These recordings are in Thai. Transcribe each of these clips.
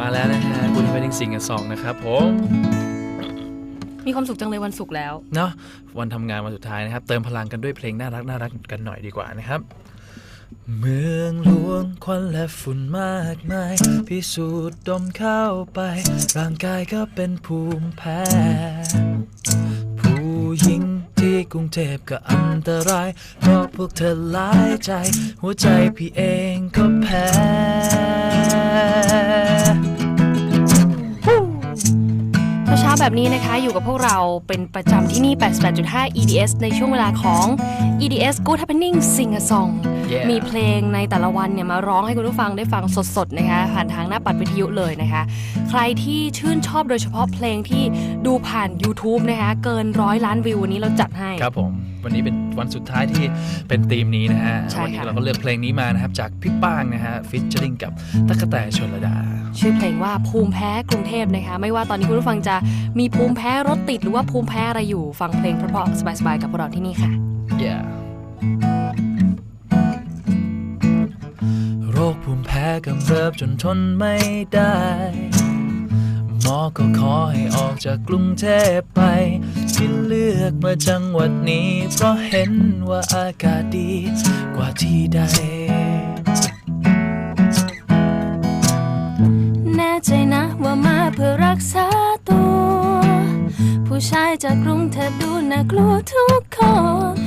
มาแล้วนะฮะคุณเป็นสิงกับสองนะครับผมมีความสุขจังเลยวันศุกร์แล้ว เนาะวันทำงานวันสุดท้ายนะครับ เติมพลังกันด้วยเพลงน่ารักน่ารักกันหน่อยดีกว่านะครับ เมืองหลวงควันและฝุ่นมากมาย พิสูจน์ดมเข้าไป ร่างกายก็เป็นภูมิแพ้ ผู้หญิงที่กรุงเทพก็อันตรายเพราะพวกเธอหลายใจ หัวใจพี่เองก็แพ้ แบบนี้นะคะอยู่กับพวกเราเป็นประจำที่นี่ 88.5 EDS ในช่วงเวลาของ EDS Good Happening Sing a Song Yeah มีเพลงในแต่ละวันเนี่ยมาร้องให้คุณผู้ฟังได้ฟังสดๆนะคะผ่านทางหน้าปัดวิทยุเลยนะคะ ใครที่ชื่นชอบโดยเฉพาะเพลงที่ดูผ่าน YouTube นะคะเกินร้อยล้านวิววันนี้เราจัดให้ ครับผม วันนี้เป็น วันสุดท้ายที่เป็นธีมนี้นะฮะใช่วันี้ค่ะเราก็เลือกเพลงนี้มานะครับ จากพี่ป้างนะฮะฟิชเชอริงกับตั๊กแตนชนระดา ชื่อเพลงว่าภูมิแพ้กรุงเทพนะคะ ไม่ว่าตอนนี้คุณผู้ฟังจะมีภูมิแพ้รถติดหรือว่าภูมิแพ้อะไรอยู่ ฟังเพลงเพราะๆสบายๆกับพวกเราที่นี่ค่ะ yeah โรคภูมิแพ้กำเริบจนทนไม่ได้ หมอก็ขอให้ออกจากกรุงเทพไป ที่เลือกมาจังหวัดนี้ เพราะเห็นว่าอากาศดีกว่าที่ใด แน่ใจนะว่ามาเพื่อรักษาตัว ผู้ชายจากกรุงเทพดูน่ากลัวทุกคน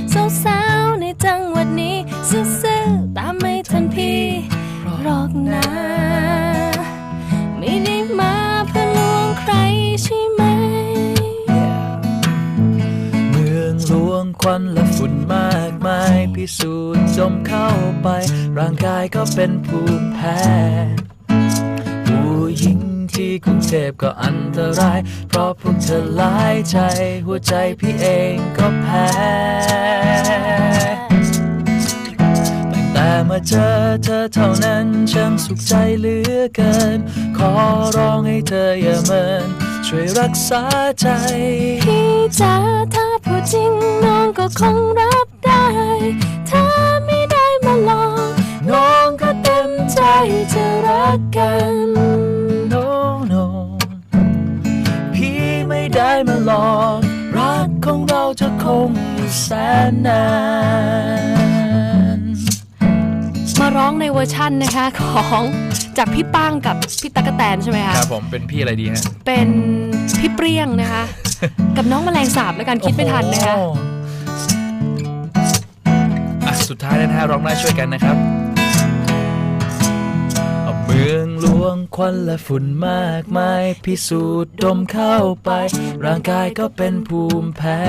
พิสูจน์จมเข้าไป ร่างกายก็เป็นภูมิแพ้ ผู้หญิงที่กรุงเทพก็อันตราย เพราะพวกเธอหลายใจ หัวใจพี่เองก็แพ้ตั้งแต่มาเจอเธอเท่านั้นช่างสุขใจเหลือเกิน ขอร้องให้เธออย่าเมิน ช่วยรักษาใจ พี่จ๋าถ้าพูดจริงน้องก็คงรับได้ ถ้าไม่ได้มาลอง น้องก็เต็มใจจะรักกัน no no พี่ไม่ได้มาหลอกรักของเราจะคงแสนนาน ร้องในเวอร์ชั่นนะคะของจากพี่ป้างกับพี่ตะกะแตนใช่ไหมคะครับผมเป็นพี่อะไรดีฮะเป็นพี่เปรี้ยงนะคะ กับน้องแมลงสาบแล้วกันคิดไม่ทันนะคะ โอ้โหอะสุดท้ายแล้วนะฮะร้องได้ช่วยกันนะครับ เมืองหลวงควันและฝุ่นมากมาย พิสูจน์ดมเข้าไป ร่างกายก็เป็นภูมิแพ้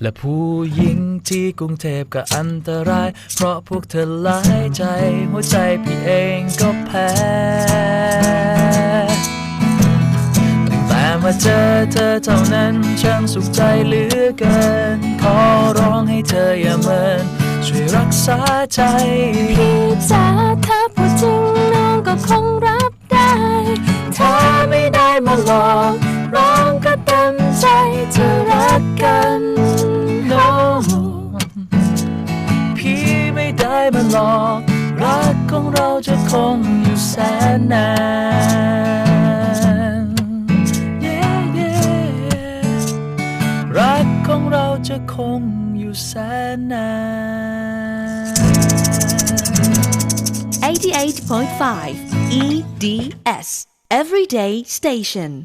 และผู้หญิงที่กรุงเทพก็อันตราย เพราะพวกเธอหลายใจ หัวใจพี่เองก็แพ้ตั้งแต่มาเจอเธอเท่านั้นช่างสุขใจเหลือเกิน ขอร้องให้เธออย่าเมินช่วยรักษาใจ พี่จ๋าถ้าพูดจริง ก็คงรับได้ถ้าไม่ได้มาลองร้องก็เต็มใจจะรักกัน no พี่ไม่ได้มาหลอก รักของเราจะคงอยู่แสนนาน yeah, yeah รักของเราจะคงอยู่แสนนาน 88.5 EDS Everyday Station